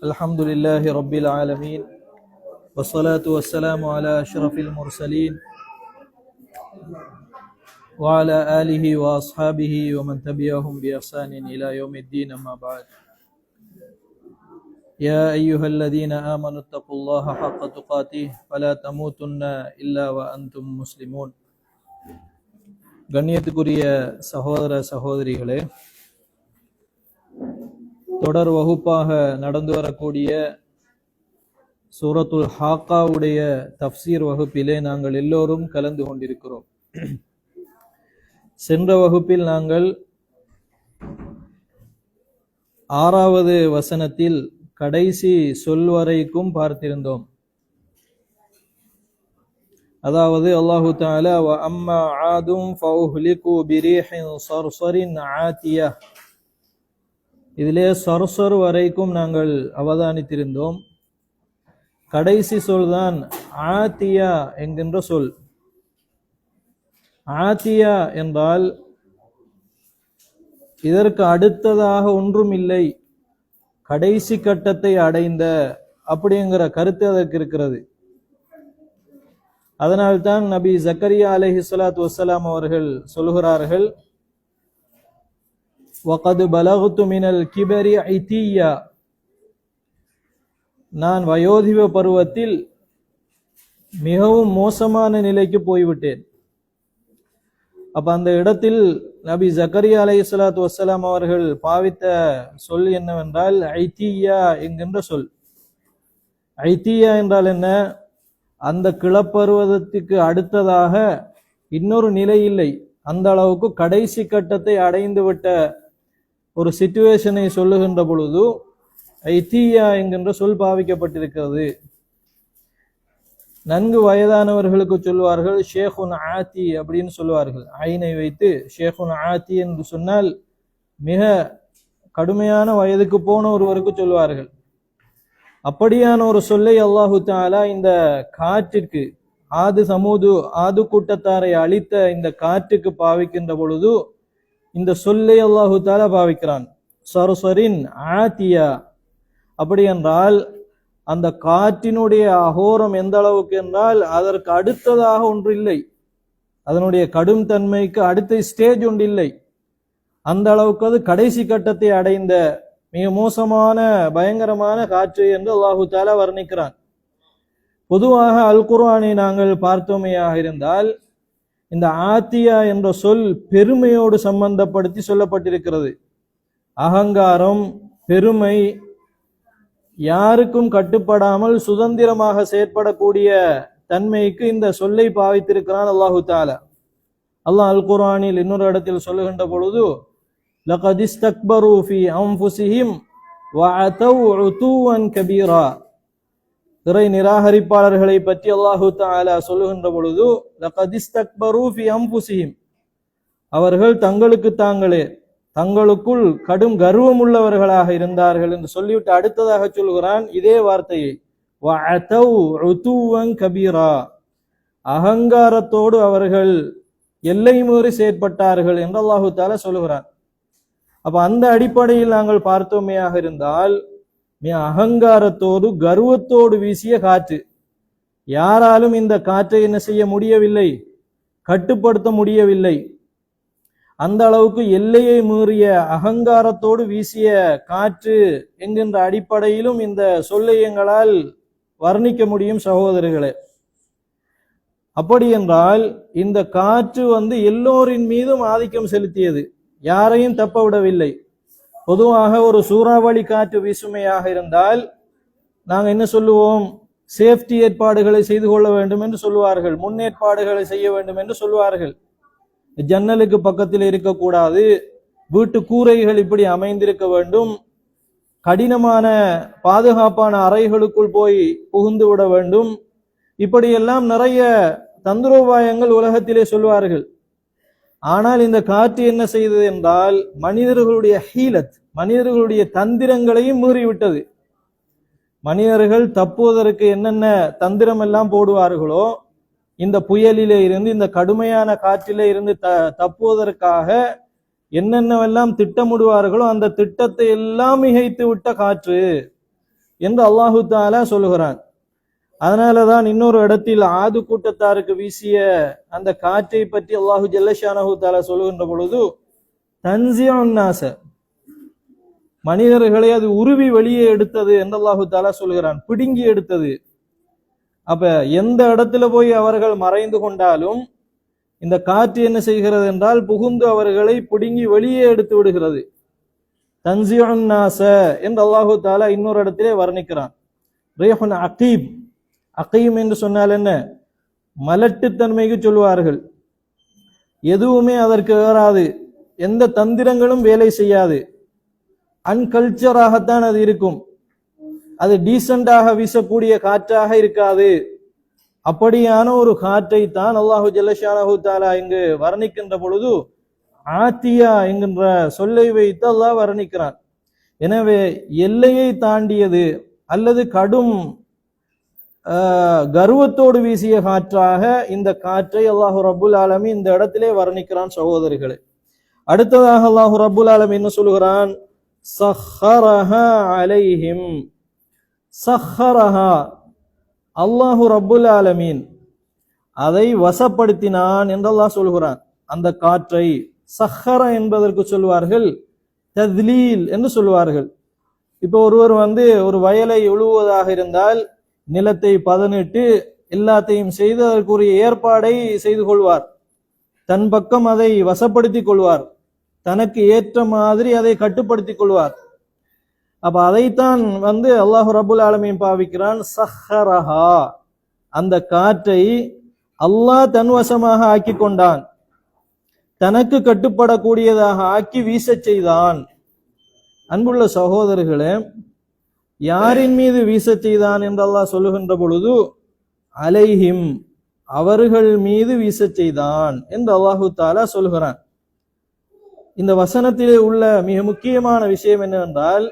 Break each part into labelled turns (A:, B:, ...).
A: الحمد لله رب العالمين والصلاة والسلام على أشرف المرسلين وعلى آله وأصحابه ومن تبعهم بإحسان إلى يوم الدين أما بعد يا أيها الذين آمنوا اتقوا الله حق تقاته فلا تموتن إلا وأنتم مسلمون கண்ணியத்துக்குரிய சகோதர சகோதரிகளே தொடர் வகுப்பாக நடந்து வரக்கூடிய சூரத்துல் ஹாக்காவுடைய தப்சீர் வகுப்பிலே நாங்கள் எல்லோரும் கலந்து கொண்டிருக்கிறோம். சென்ற வகுப்பில் நாங்கள் ஆறாவது வசனத்தில் கடைசி சொல் வரைக்கும் பார்த்திருந்தோம். அதாவது அல்லாஹு தாலா அம்மா ஆதும் ஃபௌஹ்லிகு பிரீஹின் சர்சரின் ஆத்தியா. இதிலே சர்சர் வரைக்கும் நாங்கள் அவதானித்திருந்தோம். கடைசி சொல் தான் ஆத்தியா என்கின்ற சொல். ஆத்தியா என்றால் இதற்கு அடுத்ததாக ஒன்றும் இல்லை கடைசி கட்டத்தை அடைந்த அப்படிங்கிற கருத்து அதற்கு இருக்கிறது. அதனால்தான் நபி ஜக்கரியா அலஹி சலாத்து வசலாம் அவர்கள் சொல்கிறார்கள் வகது பலகுத்து மினல் கிபரி ஐத்தியா நான் வயோதிப பருவத்தில் மிகவும் மோசமான நிலைக்கு போய்விட்டேன். அப்ப அந்த இடத்தில் நபி ஜக்கரியா அலை சலாத்து வசலாம் அவர்கள் பாவித்த சொல் என்னவென்றால் ஐத்தியா என்கின்ற சொல். ஐத்தியா என்றால் என்ன? அந்த கிளப்பருவதத்துக்கு அடுத்ததாக இன்னொரு நிலை இல்லை. அந்த அளவுக்கு கடைசி கட்டத்தை அடைந்து விட்ட ஒரு சிச்சுவேஷனை சொல்லுகின்ற பொழுது ஐத்தியா என்கின்ற சொல் பாவிக்கப்பட்டிருக்கிறது. நன்கு வயதானவர்களுக்கு சொல்வார்கள் ஷேகுன் ஆத்தி அப்படின்னு சொல்லுவார்கள் ஐனை வைத்து ஷேகுன் ஆத்தி என்று சொன்னால் மிக கடுமையான வயதுக்கு போன ஒருவருக்கு சொல்வார்கள். அப்படியான ஒரு சொல்லை அல்லாஹு தாலா இந்த காற்றிற்கு ஆது சமூது ஆது கூட்டத்தாரை அழித்த இந்த காற்றுக்கு பாவிக்கின்ற பொழுது இந்த சொல்லை அல்லாஹு தாலா பாவிக்கிறான். சரசரின் ஆத்தியா. அப்படி என்றால் அந்த காற்றினுடைய அகோரம் எந்த அளவுக்கு என்றால் அதற்கு அடுத்ததாக ஒன்று இல்லை. அதனுடைய கடும் தன்மைக்கு அடுத்த ஸ்டேஜ் ஒன்று இல்லை. அந்த அளவுக்கு அது கடைசி கட்டத்தை அடைந்த மிக மோசமான பயங்கரமான காற்று என்று அல்லாஹு தாலா வர்ணிக்கிறான். பொதுவாக அல் குர்ஆனை நாங்கள் பார்த்தோமையாக இருந்தால் இந்த ஆத்தியா என்ற சொல் பெருமையோடு சம்பந்தப்படுத்தி சொல்லப்பட்டிருக்கிறது. அகங்காரம் பெருமை யாருக்கும் கட்டுப்படாமல் சுதந்திரமாக செயற்படக்கூடிய தன்மைக்கு இந்த சொல்லை பாவித்திருக்கிறான் அல்லாஹு தாலா அல்லாஹ் அல் குரானில் இன்னொரு இடத்தில் சொல்லுகின்ற பொழுது லகதிஸ்தக்பரூஃபி அம்புசிஹிம் கபீரா. இறை நிராகரிப்பாளர்களை பற்றி அல்லாஹு தாலா சொல்லுகின்ற பொழுது அவர்கள் தங்களுக்கு தாங்களே தங்களுக்குள் கடும் கர்வம் உள்ளவர்களாக இருந்தார்கள் என்று சொல்லிவிட்டு அடுத்ததாக சொல்கிறான் இதே வார்த்தையை. கபீரா. அகங்காரத்தோடு அவர்கள் எல்லை மீறி செயற்பட்டார்கள் என்று அல்லாஹு தால சொல்லுகிறான் அப்ப அந்த அடிப்படையில் நாங்கள் பார்த்தோமையாக இருந்தால் மிக அகங்காரத்தோடு கர்வத்தோடு வீசிய காற்று. யாராலும் இந்த காற்றை என்ன செய்ய முடியவில்லை கட்டுப்படுத்த முடியவில்லை. அந்த அளவுக்கு எல்லையை மீறிய அகங்காரத்தோடு வீசிய காற்று என்கின்ற அடிப்படையிலும் இந்த சொல்லை எங்களால் வர்ணிக்க முடியும் சகோதரர்களே. அப்படி என்றால் இந்த காற்று வந்து எல்லோரின் மீதும் ஆதிக்கம் செலுத்தியது. யாரையும் தப்ப விடவில்லை பொதுவாக ஒரு சூறாவளி காற்று வீசுமையாக இருந்தால் நாங்கள் என்ன சொல்லுவோம்? சேஃப்டி ஏற்பாடுகளை செய்து கொள்ள வேண்டும் என்று சொல்லுவார்கள். முன்னேற்பாடுகளை செய்ய வேண்டும் என்று சொல்லுவார்கள். ஜன்னலுக்கு பக்கத்தில் இருக்கக்கூடாது. வீட்டு கூரைகள் இப்படி அமைந்திருக்க வேண்டும். கடினமான பாதுகாப்பான அறைகளுக்குள் போய் புகுந்து விட வேண்டும். இப்படியெல்லாம் நிறைய தந்திரோபாயங்கள் உலகத்திலே சொல்வார்கள். ஆனால் இந்த காற்று என்ன செய்தது என்றால் மனிதர்களுடைய ஹீலத் மனிதர்களுடைய தந்திரங்களையும் மீறிவிட்டது. மனிதர்கள் தப்புவதற்கு என்னென்ன தந்திரம் எல்லாம் போடுவார்களோ இந்த புயலிலே இருந்து இந்த கடுமையான காற்றிலே இருந்து த தப்புவதற்காக என்னென்னவெல்லாம் திட்டமிடுவார்களோ அந்த திட்டத்தை எல்லாம் மிகைத்து விட்ட காற்று என்று அல்லாஹு தாலா சொல்லுகிறான். அதனாலதான் இன்னொரு இடத்தில் ஆது கூட்டத்தாருக்கு வீசிய அந்த காற்றை பற்றி அல்லாஹு ஜல்லஷானஹு தாலா சொல்லுகின்ற பொழுது தன்சியாச மனிதர்களை அது உருவி வெளியே எடுத்தது என்றல்லாஹு தாலா சொல்கிறான். பிடுங்கி எடுத்தது. அப்ப எந்த இடத்துல போய் அவர்கள் மறைந்து கொண்டாலும் இந்த காற்று என்ன செய்கிறது என்றால் புகுந்து அவர்களை பிடுங்கி வெளியே எடுத்து விடுகிறது. தன்சியாச என்று அல்லாஹு தாலா இன்னொரு இடத்திலே வர்ணிக்கிறான். ரேஹுன் அகீப். அகீம் என்று சொன்னால் என்ன? மலட்டுத்தன்மைக்கு சொல்வார்கள். எதுவுமே அதற்கு ஏறாது. எந்த தந்திரங்களும் வேலை செய்யாது. அன்கல்ச்சராகத்தான் அது இருக்கும். அது டீசெண்டாக வீசக்கூடிய காற்றாக இருக்காது. அப்படியான ஒரு காற்றை தான் அல்லாஹு ஜல்லஷானஹு தாலா இங்கு வர்ணிக்கின்ற பொழுது ஆத்தியா என்கின்ற சொல்லை வைத்து அல்லாஹ் வர்ணிக்கிறான். எனவே எல்லையை தாண்டியது அல்லது கடும் ஆஹ், கர்வத்தோடு வீசிய காற்றாக இந்த காற்றை அல்லாஹு ரபுல் ஆலமி இந்த இடத்திலே வர்ணிக்கிறான் சகோதரிகளே. அடுத்ததாக அல்லாஹு ரபுல் ஆலமி என்ன சொல்லுகிறான்? சஹரஹா அலைஹிம். சஹரஹா. அல்லாஹு ரப்புல் ஆலமீன். அதை வசப்படுத்தினான் என்றெல்லாம் சொல்கிறான். அந்த காற்றை சஹர என்பதற்கு சொல்வார்கள் தத்லீல் என்று சொல்வார்கள். இப்போ ஒருவர் வந்து ஒரு வயலை உழுவதாக இருந்தால் நிலத்தை பதனிட்டு எல்லாத்தையும் செய்து அதற்குரிய ஏற்பாடை செய்து கொள்வார். தன் பக்கம் அதை வசப்படுத்திக் கொள்வார். தனக்கு ஏற்ற மாதிரி அதை கட்டுப்படுத்திக் கொள்வார். அப்ப அதைத்தான் வந்து அல்லாஹு ரபுல் ஆலமீன் பாவிக்கிறான் சஹரஹா அந்த காற்றை அல்லாஹ் தன்வசமாக ஆக்கி கொண்டான். தனக்கு கட்டுப்படக்கூடியதாக ஆக்கி வீச செய்தான். அன்புள்ள சகோதரர்களே யாரின் மீது வீச செய்தான் என்று அல்லாஹ் சொல்லுகின்ற பொழுது அலைஹிம் அவர்கள் மீது வீச செய்தான் என்று அல்லாஹு தாலா சொல்கிறான். இந்த வசனத்திலே உள்ள மிக முக்கியமான விஷயம் என்னவென்றால்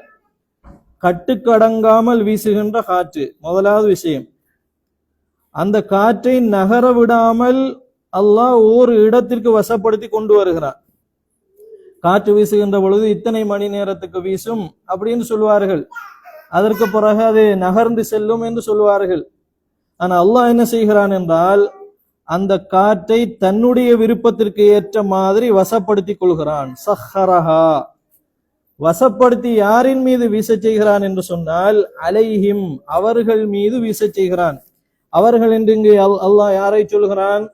A: கட்டுக்கடங்காமல் வீசுகின்ற காற்று முதலாவது விஷயம். அந்த காற்றை நகர விடாமல் அல்லாஹ் ஒரு இடத்திற்கு வசப்படுத்தி கொண்டு வருகிறான். காற்று வீசுகின்ற பொழுது இத்தனை மணி நேரத்துக்கு வீசும் அப்படின்னு சொல்வார்கள். அதற்கு பிறகு அது நகர்ந்து செல்லும் என்று சொல்வார்கள். ஆனால் அல்லாஹ் என்ன செய்கிறான் என்றால் அந்த காற்றை தன்னுடைய விருப்பத்திற்கு ஏற்ற மாதிரி வசப்படுத்திக் கொள்கிறான். சஹரஹா வசப்படுத்தி யாரின் மீது வீசச் செய்கிறான் என்று சொன்னால் அலைஹிம் அவர்கள் மீது வீசச் செய்கிறான். அவர்கள் என்று இங்கு அல்- அல்லாஹ் யாரை சொல்கிறான்?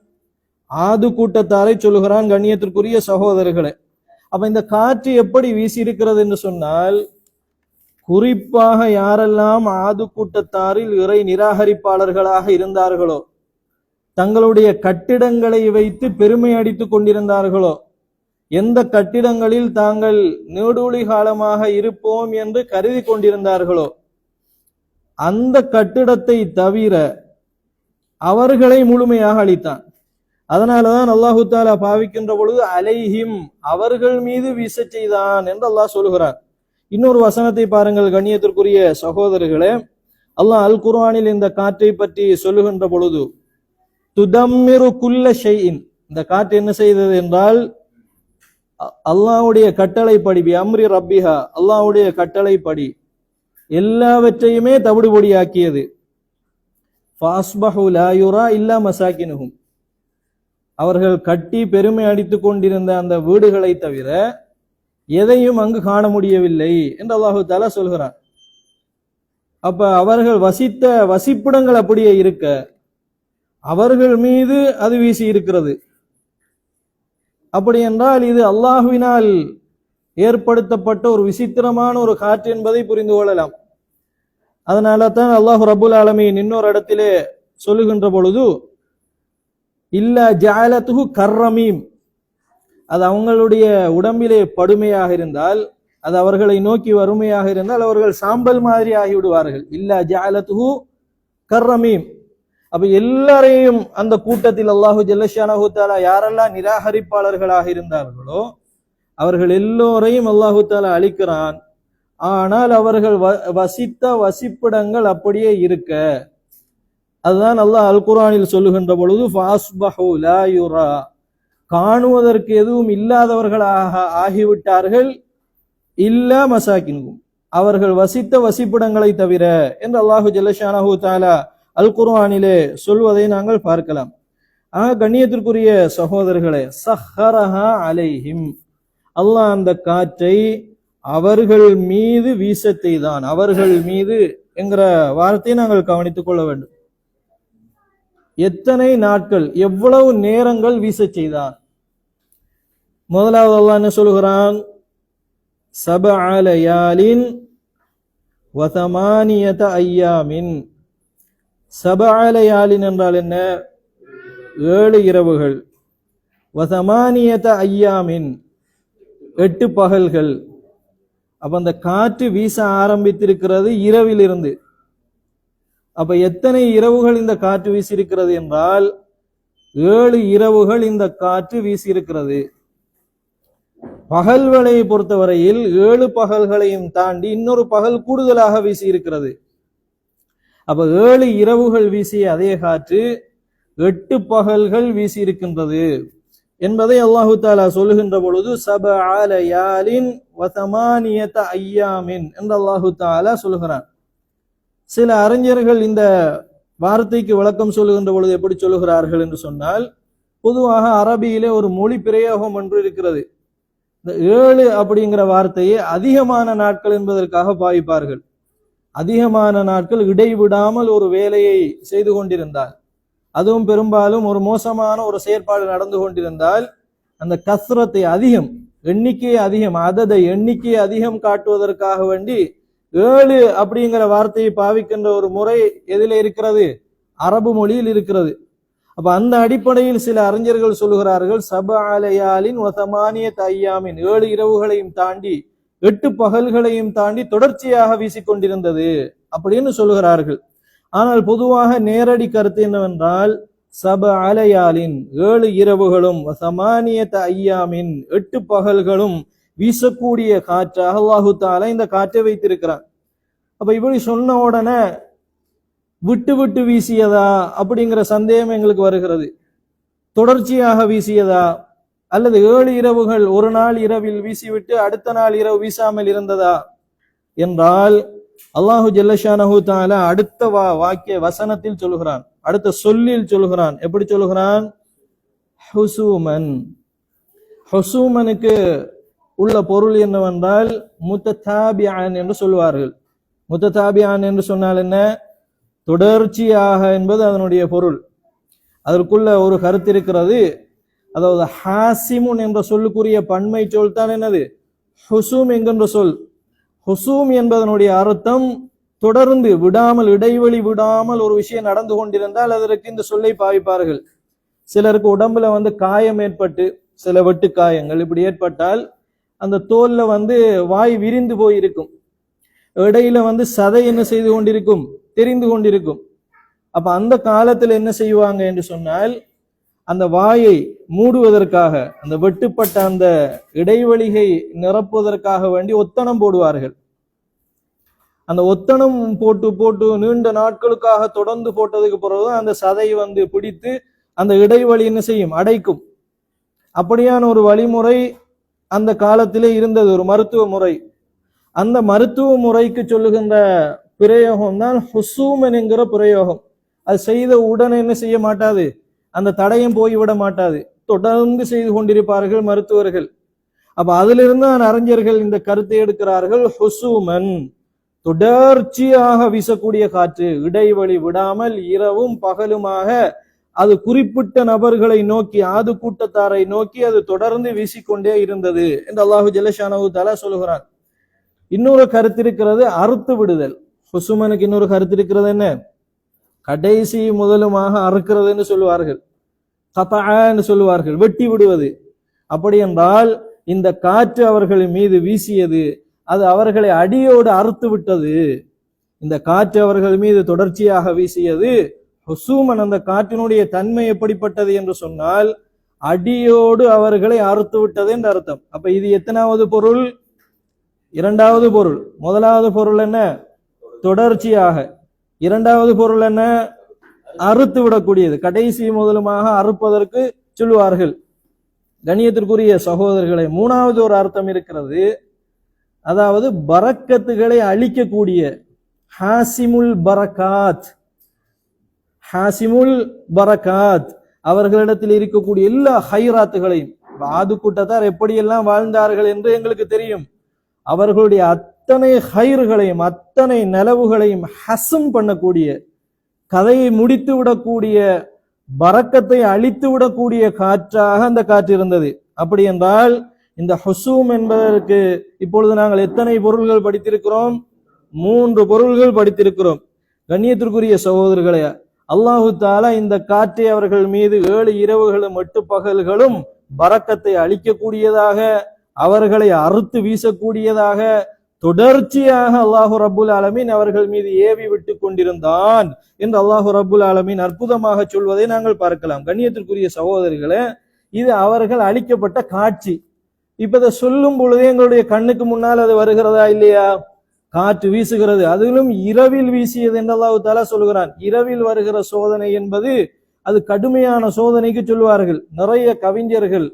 A: ஆது கூட்டத்தாரை சொல்கிறான் கண்ணியத்திற்குரிய சகோதரர்களை. அப்ப இந்த காற்று எப்படி வீசியிருக்கிறது என்று சொன்னால் குறிப்பாக யாரெல்லாம் ஆது கூட்டத்தாரில் இறை நிராகரிப்பாளர்களாக இருந்தார்களோ தங்களுடைய கட்டிடங்களை வைத்து பெருமை அடித்துக் கொண்டிருந்தார்களோ? எந்த கட்டிடங்களில் தாங்கள் நீடூழி காலமாக இருப்போம் என்று கருதி கொண்டிருந்தார்களோ? அந்த கட்டிடத்தை தவிர அவர்களை முழுமையாக அளித்தான் அதனாலதான் அல்லாஹு தாலா பாவிக்கின்ற பொழுது அலைஹிம் அவர்கள் மீது வீச செய்தான் என்று அல்லாஹ் சொல்கிறார் இன்னொரு வசனத்தை பாருங்கள் கண்ணியத்திற்குரிய சகோதரர்களே. அல்லாஹ் அல் குர்ஆனில் இந்த காற்றை பற்றி சொல்லுகின்ற பொழுது துதம்மிரு குல்ல ஷெயின் இந்த காற்று என்ன செய்தது என்றால் அல்லாவுடைய அல்லாஹ்வுடைய கட்டளைப்படி பி அம்ரி ரப்பிஹா அல்லாவுடைய கட்டளைப்படி எல்லாவற்றையுமே தவிடுபொடியாக்கியது. ஃபாஸ்பஹு இல்லா மசாக்கினுஹும். அவர்கள் கட்டி பெருமை அடித்துக் கொண்டிருந்த அந்த வீடுகளை தவிர எதையும் அங்கு காண முடியவில்லை என்று அல்லாஹு தாலா சொல்கிறார் அப்ப அவர்கள் வசித்த வசிப்பிடங்கள் அப்படியே இருக்க அவர்கள் மீது அது வீசி இருக்கிறது அப்படி என்றால் இது அல்லாஹுவினால் ஏற்படுத்தப்பட்ட ஒரு விசித்திரமான ஒரு காற்று என்பதை புரிந்து கொள்ளலாம். அதனால தான் அல்லாஹு ரபுல் ஆலமீன் இன்னொரு இடத்திலே சொல்லுகின்ற பொழுது இல்ல ஜாலத்துகு கர்ரமீம். அது அவங்களுடைய உடம்பிலே படுமையாக இருந்தால் அது அவர்களை நோக்கி வறுமையாக இருந்தால் அவர்கள் சாம்பல் மாதிரி ஆகிவிடுவார்கள். இல்ல ஜாலத்துகு கர்ரமீம். அப்ப எல்லாரையும் அந்த கூட்டத்தில் அல்லாஹு ஜல்லஷானஹு தாலா யாரெல்லாம் நிராகரிப்பாளர்களாக இருந்தார்களோ அவர்கள் எல்லோரையும் அல்லாஹு தாலா அழிக்கிறான். ஆனால் அவர்கள் வ- வசித்த வசிப்பிடங்கள் அப்படியே இருக்க. அதுதான் அல்லாஹ் அல் குரானில் சொல்லுகின்ற பொழுது ஃபாஸ்பஹு லா காணுவதற்கு எதுவும் இல்லாதவர்களாக ஆகிவிட்டார்கள். இல்ல மசாக்கின்கும். அவர்கள் வசித்த வசிப்பிடங்களை தவிர என்று அல்லாஹு ஜல்லஷானஹு தாலா அல் குர்ஆனிலே சொல்வதை நாங்கள் பார்க்கலாம். ஆக கண்ணியத்திற்குரிய சகோதரர்களே சஹரஹா அலைஹிம். அல்லாஹ் அந்த காற்றை அவர்கள் மீது வீச செய்தான் அவர்கள் மீது என்கிற வார்த்தையை நாங்கள் கவனித்துக் கொள்ள வேண்டும். எத்தனை நாட்கள் எவ்வளவு நேரங்கள் வீச செய்தான் முதலாவது அல்லாஹ் என்ன சொல்கிறான்? சபஅலயாலின் வதமானியத ஐயாமின். சபஅலயாலின் என்றால் என்ன? ஏழு இரவுகள். வசமானியத ஐயாமின் எட்டு பகல்கள். அப்ப அந்த காற்று வீச ஆரம்பித்திருக்கிறது இரவிலிருந்து. அப்ப எத்தனை இரவுகள் இந்த காற்று வீசியிருக்கிறது என்றால் ஏழு இரவுகள் இந்த காற்று வீசியிருக்கிறது. பகல்களை பொறுத்தவரையில் ஏழு பகல்களையும் தாண்டி இன்னொரு பகல் கூடுதலாக வீசியிருக்கிறது. அப்ப ஏழு இரவுகள் வீசிய அதே காற்று எட்டு பகல்கள் வீசியிருக்கின்றது என்பதை அல்லாஹு தாலா சொல்லுகின்ற பொழுது சப ஆலயாலின் வதமானியத ஐயாமின் என்று அல்லாஹு தாலா சொல்லுகிறான். சில அறிஞர்கள் இந்த வார்த்தைக்கு விளக்கம் சொல்லுகின்ற பொழுது எப்படி சொல்லுகிறார்கள் என்று சொன்னால் பொதுவாக அரபியிலே ஒரு மொழி பிரயோகம் ஒன்று இருக்கிறது. இந்த ஏழு அப்படிங்கிற வார்த்தையை அதிகமான நாட்கள் என்பதற்காக பாவிப்பார்கள். அதிகமான நாட்கள் இடைவிடாமல் ஒரு வேலையை செய்து கொண்டிருந்தார் அதுவும் பெரும்பாலும் ஒரு மோசமான ஒரு செயற்பாடு நடந்து கொண்டிருந்தால் அந்த கஸ்ரத்தை அதிகம் எண்ணிக்கையை அதிகம் அததை எண்ணிக்கையை அதிகம் காட்டுவதற்காக வேண்டி ஏழு அப்படிங்கிற வார்த்தையை பாவிக்கின்ற ஒரு முறை எதில் இருக்கிறது. அரபு மொழியில் இருக்கிறது. அப்ப அந்த அடிப்படையில் சில அறிஞர்கள் சொல்லுகிறார்கள் சப அலையாலின் ஒசமானிய தையாமின் ஏழு இரவுகளையும் தாண்டி எட்டு பகல்களையும் தாண்டி தொடர்ச்சியாக வீசிக்கொண்டிருந்தது அப்படின்னு சொல்லுகிறார்கள் ஆனால் பொதுவாக நேரடி கருத்து என்னவென்றால் சப அலையாலின் ஏழு இரவுகளும் சமானியத்த ஐயாமின் எட்டு பகல்களும் வீசக்கூடிய காற்றாக அல்லாஹு தாலா இந்த காற்றை வைத்திருக்கிறான். அப்ப இப்படி சொன்ன உடனே விட்டு விட்டு வீசியதா அப்படிங்கிற சந்தேகம் எங்களுக்கு வருகிறது. தொடர்ச்சியாக வீசியதா? அல்லது ஏழு இரவுகள் ஒரு நாள் இரவில் வீசிவிட்டு அடுத்த நாள் இரவு வீசாமல் இருந்ததா? என்றால் அல்லாஹு ஜல்லஷானஹு தாலா அடுத்த வா வாக்கிய வசனத்தில் சொல்லுகிறான். அடுத்த சொல்லில் சொல்லுகிறான். எப்படி சொல்லுகிறான்? ஹுசூமன். ஹுசூமனுக்கு உள்ள பொருள் என்னவென்றால் முத்ததாபியான் என்று சொல்லுவார்கள். முத்ததாபியான் என்று சொன்னால் என்ன? தொடர்ச்சியாக என்பது அதனுடைய பொருள். அதற்குள்ள ஒரு கருத்து இருக்கிறது. அதாவது ஹாசிமுன் என்ற சொல்லுக்குரிய பன்மை சொல் தான் என்னது? ஹுசூம் என்கின்ற சொல். ஹுசூம் என்பதனுடைய அர்த்தம் தொடர்ந்து விடாமல் இடைவெளி விடாமல் ஒரு விஷயம் நடந்து கொண்டிருந்தால் அதற்கு இந்த சொல்லை பாவிப்பார்கள். சிலருக்கு உடம்புல வந்து காயம் ஏற்பட்டு சில வெட்டு காயங்கள் இப்படி ஏற்பட்டால் அந்த தோல்ல வந்து வாய் விரிந்து போயிருக்கும். இடையில வந்து சதை என்ன செய்து கொண்டிருக்கும்? தெரிந்து கொண்டிருக்கும். அப்ப அந்த காலத்துல என்ன செய்வாங்க என்று சொன்னால் அந்த வாயை மூடுவதற்காக அந்த வெட்டுப்பட்ட அந்த இடைவெளியை நிரப்புவதற்காக வேண்டி ஒத்தனம் போடுவார்கள். அந்த ஒத்தனம் போட்டு போட்டு நீண்ட நாட்களுக்காக தொடர்ந்து போட்டதுக்கு பிறகு அந்த சதை வந்து பிடித்து அந்த இடைவெளி என்ன செய்யும்? அடைக்கும். அப்படியான ஒரு வழிமுறை அந்த காலத்திலே இருந்தது ஒரு மருத்துவ முறை. அந்த மருத்துவ முறைக்கு சொல்லுகின்ற பிரயோகம் தான் ஹுசூமன் என்கிற பிரயோகம். அது செய்த உடனே என்ன செய்ய மாட்டாது? அந்த தடயம் போய்விட மாட்டாது. தொடர்ந்து செய்து கொண்டிருப்பார்கள் மருத்துவர்கள். அப்ப அதிலிருந்து தான் அறிஞர்கள் இந்த கருத்தை எடுக்கிறார்கள். ஹுசூமன் தொடர்ச்சியாக வீசக்கூடிய காற்று இடைவெளி விடாமல் இரவும் பகலுமாக அது குறிப்பிட்ட நபர்களை நோக்கி ஆது கூட்டத்தாரை நோக்கி அது தொடர்ந்து வீசிக்கொண்டே இருந்தது என்று அல்லாஹு ஜலஷானவு தலா சொல்லுகிறான் இன்னொரு கருத்து இருக்கிறது அறுத்து விடுதல். ஹொசுமனுக்கு இன்னொரு கருத்து இருக்கிறது என்ன? கடைசி முதலுமாக அறுக்கிறதுன்னு சொல்லுவார்கள். கதான்னு சொல்லுவார்கள். வெட்டி விடுவது. அப்படி என்றால் இந்த காற்று அவர்கள் மீது வீசியது அது அவர்களை அடியோடு அறுத்து விட்டது. இந்த காற்று அவர்கள் மீது தொடர்ச்சியாக வீசியது ஹுசூமன் அந்த காற்றினுடைய தன்மை எப்படிப்பட்டது என்று சொன்னால் அடியோடு அவர்களை அறுத்து விட்டது என்று அர்த்தம். அப்ப இது எத்தனாவது பொருள்? இரண்டாவது பொருள். முதலாவது பொருள் என்ன? தொடர்ச்சியாக. இரண்டாவது பொருள் என்ன? அறுத்து விடக்கூடியது. கடைசி முதலுமாக அறுப்பதற்கு சொல்லுவார்கள். கணியத்திற்குரிய சகோதரர்களை மூணாவது ஒரு அர்த்தம் இருக்கிறது. அதாவது பரக்கத்துகளை அழிக்கக்கூடிய. ஹாசிமுல் பரக்காத் ஹாசிமுல் பரக்காத் அவர்களிடத்தில் இருக்கக்கூடிய எல்லா ஹைராத்துகளையும் வாது கூட்டத்தார் எப்படியெல்லாம் வாழ்ந்தார்கள் என்று எங்களுக்கு தெரியும். அவர்களுடைய அத்தனை ஹயிர்களையும் அத்தனை நிலவுகளையும் ஹசம் பண்ணக்கூடிய கதையை முடித்து விடக்கூடிய பறக்கத்தை அழித்து விடக்கூடிய காற்றாக அந்த காற்று இருந்தது. அப்படி என்றால் இந்த ஹசூம் என்பதற்கு இப்பொழுது நாங்கள் எத்தனை பொருள்கள் படித்திருக்கிறோம்? மூன்று பொருள்கள் படித்திருக்கிறோம். கண்ணியத்திற்குரிய சகோதரர்களே அல்லாஹு தாலா இந்த காற்றை அவர்கள் மீது ஏழு இரவுகளும் எட்டு பகல்களும் பறக்கத்தை அழிக்கக்கூடியதாக அவர்களை அறுத்து வீசக்கூடியதாக தொடர்ச்சியாக அல்லாஹு ரபுல் ஆலமீன் அவர்கள் மீது ஏவி விட்டு கொண்டிருந்தான் என்று அல்லாஹு ரபுல் ஆலமீன் அற்புதமாக சொல்வதை நாங்கள் பார்க்கலாம். கண்ணியத்திற்குரிய சகோதரிகளே இது அவர்கள் அழிக்கப்பட்ட காட்சி. இப்ப இதை சொல்லும் பொழுதே எங்களுடைய கண்ணுக்கு முன்னால் அது வருகிறதா இல்லையா? காற்று வீசுகிறது. அதிலும் இரவில் வீசியது என்று அல்லாஹு தாலா சொல்கிறான். இரவில் வருகிற சோதனை என்பது அது கடுமையான சோதனைக்கு சொல்வார்கள். நிறைய கவிஞர்கள்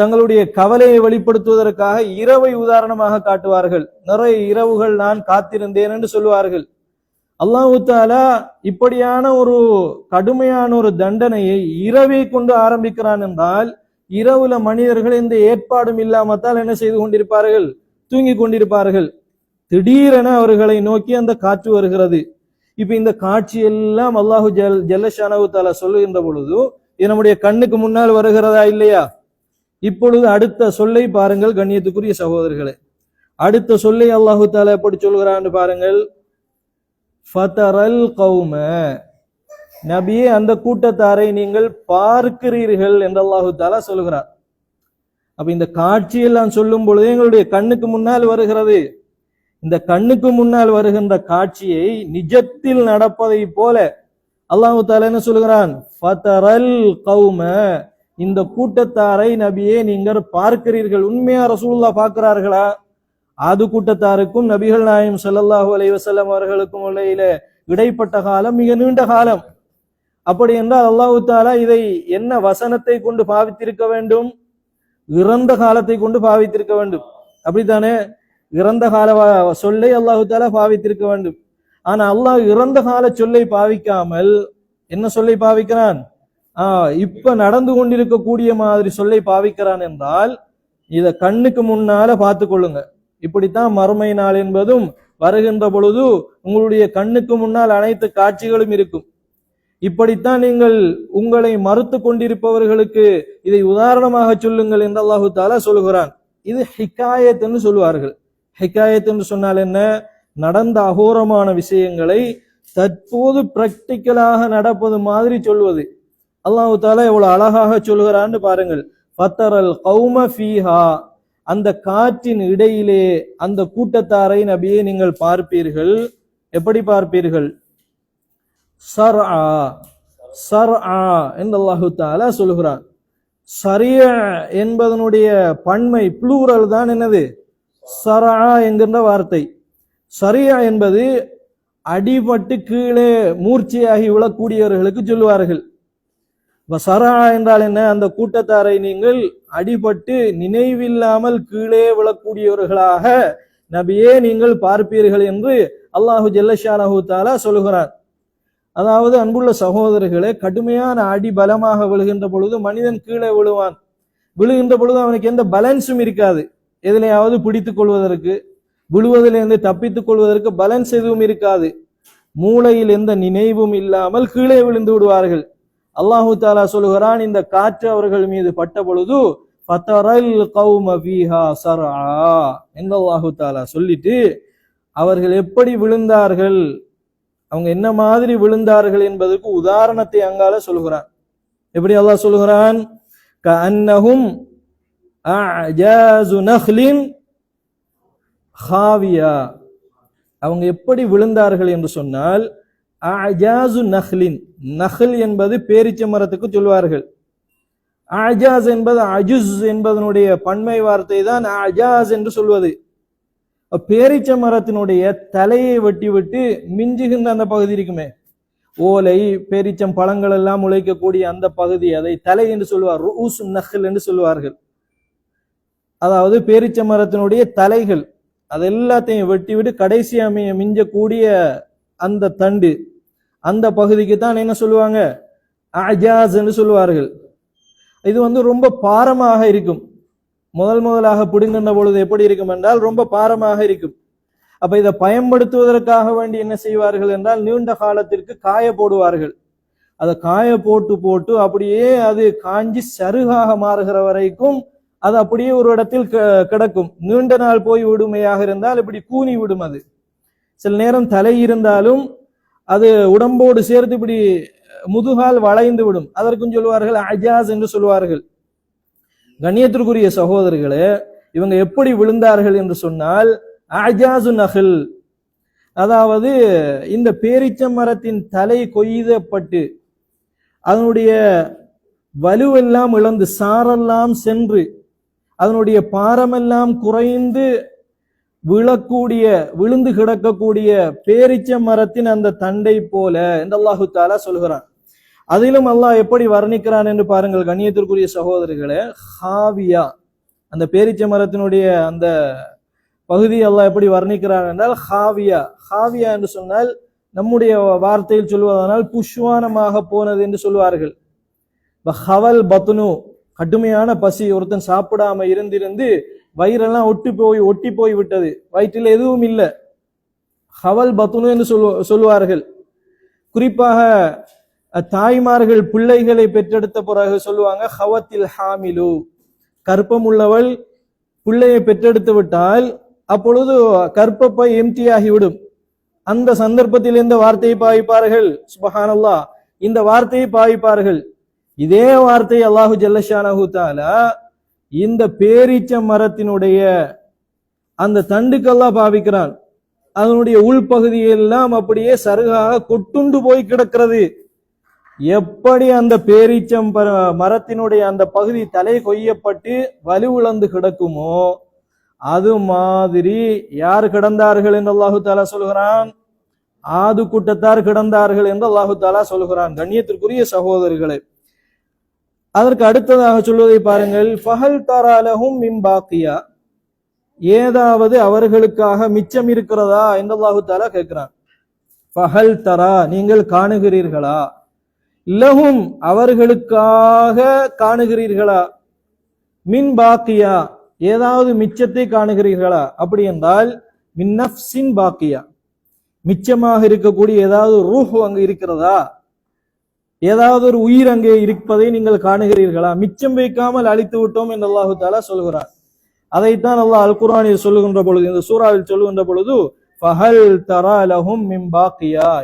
A: தங்களுடைய கவலையை வெளிப்படுத்துவதற்காக இரவை உதாரணமாக காட்டுவார்கள். நிறைய இரவுகள் நான் காத்திருந்தேன் என்று சொல்லுவார்கள். அல்லாஹு தாலா இப்படியான ஒரு கடுமையான ஒரு தண்டனையை இரவை கொண்டு ஆரம்பிக்கிறான் என்றால் இரவுல மனிதர்கள் எந்த ஏற்பாடும் இல்லாமத்தால் என்ன செய்து கொண்டிருப்பார்கள்? தூங்கி கொண்டிருப்பார்கள். திடீரென அவர்களை நோக்கி அந்த காற்று வருகிறது. இப்ப இந்த காட்சி எல்லாம் அல்லாஹு ஜல் ஜல்லஷானவு தாலா சொல்லுகின்ற பொழுது நம்முடைய கண்ணுக்கு முன்னால் வருகிறதா இல்லையா? இப்பொழுது அடுத்த சொல்லை பாருங்கள் கண்ணியத்துக்குரிய சகோதரர்களே. அடுத்த சொல்லை அல்லாஹு தாலா எப்படி சொல்கிறான்னு பாருங்கள். ஃபதரல் கௌம நபியே அந்த கூட்டத்தாரை நீங்கள் பார்க்கிறீர்கள் என்று அல்லாஹு தாலா சொல்கிறார். அப்ப இந்த காட்சியெல்லாம் சொல்லும் பொழுது எங்களுடைய கண்ணுக்கு முன்னால் வருகிறது. இந்த கண்ணுக்கு முன்னால் வருகின்ற காட்சியை நிஜத்தில் நடப்பதை போல அல்லாஹு தாலா என்ன சொல்கிறான்? ஃபதரல் கௌம இந்த கூட்டத்தாரை நபியே நீங்கள் பார்க்கிறீர்கள். உண்மையா ரசூல்லா பார்க்கிறார்களா? ஆது கூட்டத்தாருக்கும் நபிகள் நாயம் ஸல்லல்லாஹு அலைஹி வசல்லம் அவர்களுக்கும் இடையில இடைப்பட்ட காலம் மிக நீண்ட காலம். அப்படி என்றால் அல்லாஹு தாலா இதை என்ன வசனத்தை கொண்டு பாவித்திருக்க வேண்டும்? இறந்த காலத்தை கொண்டு பாவித்திருக்க வேண்டும். அப்படித்தானே? இறந்த கால சொல்லை அல்லாஹு தாலா பாவித்திருக்க வேண்டும். ஆனா அல்லாஹ் இறந்த கால சொல்லை பாவிக்காமல் என்ன சொல்லை பாவிக்கிறான்? இப்ப நடந்து கொண்டிருக்கக்கூடிய மாதிரி சொல்லை பாவிக்கிறான் என்றால் இத கண்ணுக்கு முன்னால பார்த்து கொள்ளுங்க. இப்படித்தான் மறுமை நாள் என்பதும் வருகின்ற பொழுது உங்களுடைய கண்ணுக்கு முன்னால் அனைத்து காட்சிகளும் இருக்கும். இப்படித்தான் நீங்கள் உங்களை மறுத்து கொண்டிருப்பவர்களுக்கு இதை உதாரணமாக சொல்லுங்கள் என்று அல்லாஹு தாலா சொல்லுகிறான் இது ஹிக்காயத் என்று சொல்லுவார்கள் ஹிக்காயத் என்று சொன்னால் என்ன? நடந்த அகோரமான விஷயங்களை தற்போது பிராக்டிக்கலாக நடப்பது மாதிரி சொல்வது. அல்லாஹு தாலா எவ்வளவு அழகாக சொல்கிறான்னு பாருங்கள். ஃபத்தரல் கௌம ஃபீஹா. அந்த காற்றின் இடையிலே அந்த கூட்டத்தாரை நபியே நீங்கள் பார்ப்பீர்கள். எப்படி பார்ப்பீர்கள்? சர் ஆ சர் ஆ என்று அல்லாஹு தாலா சொல்கிறான் சரிய என்பதனுடைய பன்மை ப்ளூரல் தான் என்னது? சரா என்கின்ற வார்த்தை. சரியா என்பது அடிபட்டு கீழே மூர்ச்சையாகி விழக்கூடியவர்களுக்கு சொல்லுவார்கள். சரா என்றால் என்ன? அந்த கூட்டத்தாரை நீங்கள் அடிபட்டு நினைவில்லாமல் கீழே விழக்கூடியவர்களாக நபியே நீங்கள் பார்ப்பீர்கள் என்று அல்லாஹு ஜல்லஷானஹு தாலா சொல்லுகிறான் அதாவது அன்புள்ள சகோதரர்களே கடுமையான அடி பலமாக விழுகின்ற பொழுது மனிதன் கீழே விழுவான். விழுகின்ற பொழுது அவனுக்கு எந்த பேலன்ஸும் இருக்காது. எதிலையாவது பிடித்துக் கொள்வதற்கு விழுவதிலிருந்து தப்பித்துக் கொள்வதற்கு பேலன்ஸ் எதுவும் இருக்காது. மூளையில் எந்த நினைவும் இல்லாமல் கீழே விழுந்து விடுவார்கள். அல்லாஹு தாலா சொல்லுகிறான் இந்த காற்று அவர்கள் மீது பட்ட பொழுது ஃபதரல் கௌம ஃபீஹா சரா என்று அல்லாஹு தாலா சொல்லிட்டு அவர்கள் எப்படி விழுந்தார்கள் அவங்க என்ன மாதிரி விழுந்தார்கள் என்பதற்கு உதாரணத்தை அங்கால சொல்லுகிறான். எப்படி அல்லாஹ் சொல்லுகிறான்? கஅன்னஹும் நஹ்லின் ஹாவியா அவங்க எப்படி விழுந்தார்கள் என்று சொன்னால் அஜாசு நஹ்லின். நஹ்ல் என்பது பேரிச்ச மரத்துக்கு சொல்வார்கள். அஜாஸ் என்பது அஜுஸ் என்பதனுடைய பன்மை வார்த்தை தான் அஜாஸ் என்று சொல்வது. பேரிச்ச மரத்தினுடைய தலையை வெட்டி விட்டு மிஞ்சுகின்ற அந்த பகுதி இருக்குமே. ஓலை பேரிச்சம் பழங்கள் எல்லாம் முளைக்கக்கூடிய அந்த பகுதி அதை தலை என்று சொல்வார். ரூஸ் நஹ்ல் என்று சொல்வார்கள். அதாவது பேரிச்ச மரத்தினுடைய தலைகள். அது எல்லாத்தையும் வெட்டி விட்டு கடைசி அமைய மிஞ்சக்கூடிய அந்த தண்டு. அந்த பகுதிக்கு தான் என்ன சொல்லுவாங்க? அஜாஸ் என்று சொல்லுவார்கள். இது வந்து ரொம்ப பாரமாக இருக்கும். முதல் முதலாக பிடுங்கின்ற பொழுது எப்படி இருக்கும் என்றால் ரொம்ப பாரமாக இருக்கும். அப்ப இதை பயன்படுத்துவதற்காக வேண்டி என்ன செய்வார்கள் என்றால் நீண்ட காலத்திற்கு காய போடுவார்கள். அதை காய போட்டு போட்டு அப்படியே அது காஞ்சி சருகாக மாறுகிற வரைக்கும் அது அப்படியே ஒரு இடத்தில் க- கிடக்கும். நீண்ட நாள் போய் விடுமையாக இருந்தால் இப்படி கூனி விடும் அது. சில நேரம் தலை இருந்தாலும் அது உடம்போடு சேர்த்து இப்படி முதுகால் வளைந்து விடும். அதற்கும் சொல்லுவார்கள் அஜாஸ் என்று சொல்வார்கள். கண்ணியத்திற்குரிய சகோதரர்களே இவங்க எப்படி விழுந்தார்கள் என்று சொன்னால் அஜாசு நகல் அதாவது இந்த பேரிச்ச மரத்தின் தலை கொய்தப்பட்டு அதனுடைய வலுவெல்லாம் இழந்து சாரெல்லாம் சென்று அதனுடைய பாரமெல்லாம் குறைந்து விழக்கூடிய விழுந்து கிடக்கக்கூடிய பேரிச்ச மரத்தின் அந்த தண்டை போல என்று அல்லாஹு தாலா சொல்கிறான். அதிலும் அல்லாஹ் எப்படி வர்ணிக்கிறான் என்று பாருங்கள் கண்ணியத்திற்குரிய சகோதரர்களே ஹாவியா அந்த பேரிச்ச மரத்தினுடைய அந்த பகுதி அல்லாஹ் எப்படி வர்ணிக்கிறான் என்றால் ஹாவியா ஹாவியா என்று சொன்னால் நம்முடைய வார்த்தையில் சொல்வதனால் புஷ்வானமாக போனது என்று சொல்வார்கள். இப்ப ஹவல் பத்னு கடுமையான பசி ஒருத்தன் சாப்பிடாம இருந்திருந்து வயிறெல்லாம் ஒட்டி போய் ஒட்டி போய் விட்டது. வயிற்றில் எதுவும் இல்லை. ஹவல் பத்துனு என்று சொல்வ சொல்வார்கள். குறிப்பாக தாய்மார்கள் பிள்ளைகளை பெற்றெடுத்த பிறகு சொல்லுவாங்க ஹவத்தில் ஹாமிலு. கற்பம் உள்ளவள் பிள்ளையை பெற்றெடுத்து விட்டால் அப்பொழுது கற்பப்பை எம்டியாகிவிடும் அந்த சந்தர்ப்பத்தில் இந்த வார்த்தையை பாவிப்பார்கள்? சுபஹானல்லா. இந்த வார்த்தையை பாவிப்பார்கள். இதே வார்த்தை அல்லாஹு ஜல்லஷானஹு தாலா இந்த பேரீச்ச மரத்தினுடைய அந்த தண்டுக்கெல்லாம் பாவிக்கிறான். அதனுடைய உள்பகுதியெல்லாம் அப்படியே சருகாக கொட்டுண்டு போய் கிடக்கிறது. எப்படி அந்த பேரீச்சம் பர- மரத்தினுடைய அந்த பகுதி தலை கொய்யப்பட்டு வலுவிழந்து கிடக்குமோ அது மாதிரி யார் கிடந்தார்கள் என்று அல்லாஹு தாலா சொல்கிறான்? ஆது கூட்டத்தார் கிடந்தார்கள் என்று அல்லாஹு தாலா சொல்கிறான். கண்ணியத்திற்குரிய சகோதரர்களே அதற்கு அடுத்ததாக சொல்வதை பாருங்கள். ஃபஹல் தராலஹும் மிம்பாக்கியா ஏதாவது அவர்களுக்காக மிச்சம் இருக்கிறதா என்று அல்லாஹு தாலா கேட்கிறான். ஃபஹல் தரா நீங்கள் காணுகிறீர்களா? லஹும் அவர்களுக்காக காணுகிறீர்களா? மின் பாக்கியா ஏதாவது மிச்சத்தை காணுகிறீர்களா? அப்படி என்றால் மின் நஃப்ஸின் பாக்கியா. மிச்சமாக இருக்கக்கூடிய ஏதாவது ரூஹ் அங்கு இருக்கிறதா? ஏதாவது ஒரு உயிர் அங்கே இருப்பதை நீங்கள் காணுகிறீர்களா? மிச்சம் வைக்காமல் அழித்து விட்டோம் என்று அல்லாஹு தாலா சொல்கிறார் அதைத்தான் அல்லாஹ் அல் குரானில் சொல்லுகின்ற பொழுது இந்த சூறாவில் சொல்லுகின்ற பொழுது ஃபஹல் தரா லஹும் மின்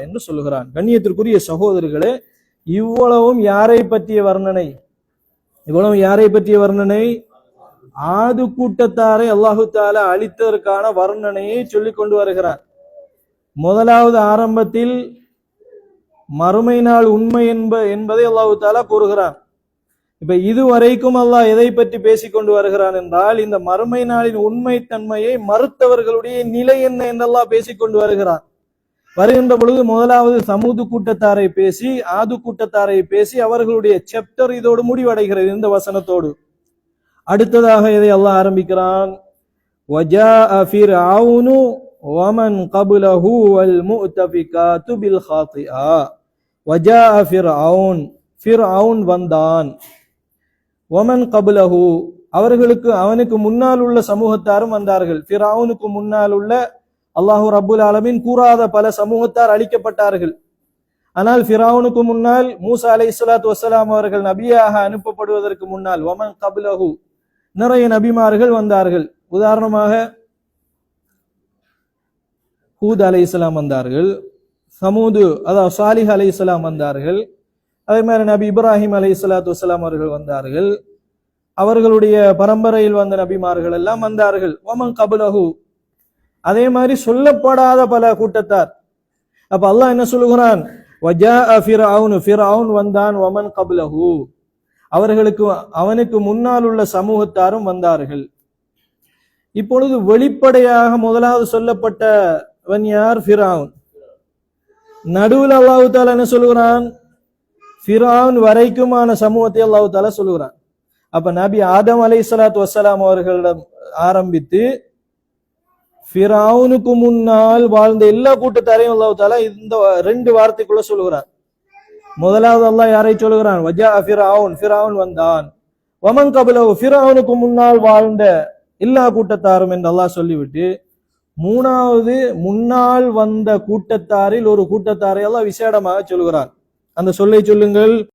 A: என்று சொல்லுகிறான் கண்ணியத்திற்குரிய சகோதரர்களே இவ்வளவும் யாரை பற்றிய வர்ணனை? இவ்வளவு யாரை பற்றிய வர்ணனை? ஆது கூட்டத்தாரை அல்லாஹு தாலா அழித்ததற்கான வர்ணனையை சொல்லிக் கொண்டு வருகிறார் முதலாவது ஆரம்பத்தில் மறுமை நாள் உண்மை என்ப என்பதை அல்லாஹு தாலா கூறுகிறான். இப்ப இதுவரைக்கும் அல்லாஹ் எதை பற்றி பேசிக்கொண்டு வருகிறான் என்றால் இந்த மறுமை நாளின் உண்மை தன்மையை மறுத்தவர்களுடைய நிலை என்ன என்றெல்லாம் பேசிக்கொண்டு வருகிறான். வருகின்ற பொழுது முதலாவது சமூது கூட்டத்தாரை பேசி ஆது கூட்டத்தாரை பேசி அவர்களுடைய செப்டர் இதோடு முடிவடைகிறது இந்த வசனத்தோடு. அடுத்ததாக இதை எல்லாம் ஆரம்பிக்கிறான். ஒமன் கபுலஹூ அல் முத்தபிகா துபில் ஹாத்தியா வஜா ஃபிர் அவுன் ஃபிர் அவுன் வந்தான். ஒமன் கபுலஹு அவர்களுக்கு அவனுக்கு முன்னால் உள்ள சமூகத்தாரும் வந்தார்கள். ஃபிரவுனுக்கு முன்னால் உள்ள அல்லாஹூ ரபுல் ஆலமின் கூறாத பல சமூகத்தார் அழிக்கப்பட்டார்கள். ஆனால் ஃபிராவுனுக்கு முன்னால் மூசா அலை இஸ்லாத்து வசலாம் அவர்கள் நபியாக அனுப்பப்படுவதற்கு முன்னால் ஒமன் கபுலஹு நிறைய நபிமார்கள் வந்தார்கள். உதாரணமாக ஹூத் அலை இஸ்லாம் வந்தார்கள். சமூது அதாவது சாலிஹ் அலி இஸ்லாம் வந்தார்கள். அதே மாதிரி நபி இப்ராஹிம் அலி இஸ்லாத்து வலாம் அவர்கள் வந்தார்கள். அவர்களுடைய பரம்பரையில் வந்த நபிமார்கள் எல்லாம் வந்தார்கள். ஒமன் கபுலஹு. அதே மாதிரி சொல்லப்படாத பல கூட்டத்தார். அப்ப அல்லாஹ் என்ன சொல்லுகிறான்? வந்தான் ஒமன் கபுலகு அவர்களுக்கு அவனுக்கு முன்னால் உள்ள சமூகத்தாரும் வந்தார்கள். இப்பொழுது வெளிப்படையாக முதலாவது சொல்லப்பட்டவன் யார்? ஃபிராவுன் நடுவில் அல்லாஹு தாலா என்ன சொல்லுகிறான்? ஃபிரான் வரைக்குமான சமூகத்தை அல்லாஹு தாலா சொல்லுகிறான். அப்ப நபி ஆதம் அலை சலாத் வசலாம் அவர்களிடம் ஆரம்பித்து ஃபிரவுனுக்கு முன்னால் வாழ்ந்த எல்லா கூட்டத்தாரையும் அல்லாஹு தாலா இந்த ரெண்டு வார்த்தைக்குள்ள சொல்லுகிறான். முதலாவது அல்லாஹ் யாரை சொல்லுகிறான்? வஜா ஃபிரவுன் ஃபிரவுன் வந்தான். வமன் கபிலவு ஃபிரவுனுக்கு முன்னால் வாழ்ந்த எல்லா கூட்டத்தாரும் என்று அல்லாஹ் சொல்லிவிட்டு மூணாவது முன்னால் வந்த கூட்டத்தாரில் ஒரு கூட்டத்தாரையெல்லாம் விசேடமாக சொல்கிறார் அந்த சொல்லை சொல்லுங்கள்.